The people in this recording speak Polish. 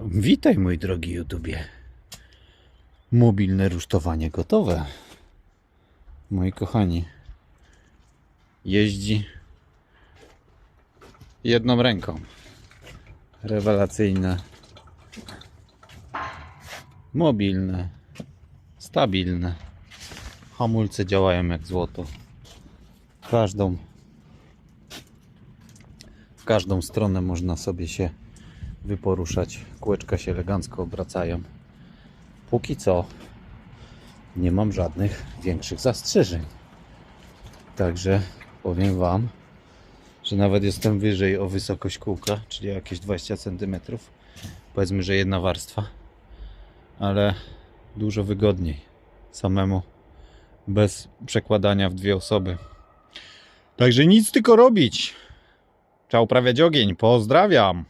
Witaj mój drogi YouTubie. Mobilne rusztowanie gotowe. Moi kochani. Jeździ jedną ręką. Rewelacyjne. Mobilne. Stabilne. Hamulce działają jak złoto. Każdą w każdą stronę można sobie się wyporuszać. Kółeczka się elegancko obracają. Póki co nie mam żadnych większych zastrzeżeń. Także powiem Wam, że nawet jestem wyżej o wysokość kółka, czyli jakieś 20 cm. Powiedzmy, że jedna warstwa, ale dużo wygodniej samemu, bez przekładania w dwie osoby. Także nic tylko robić. Trzeba uprawiać ogień. Pozdrawiam.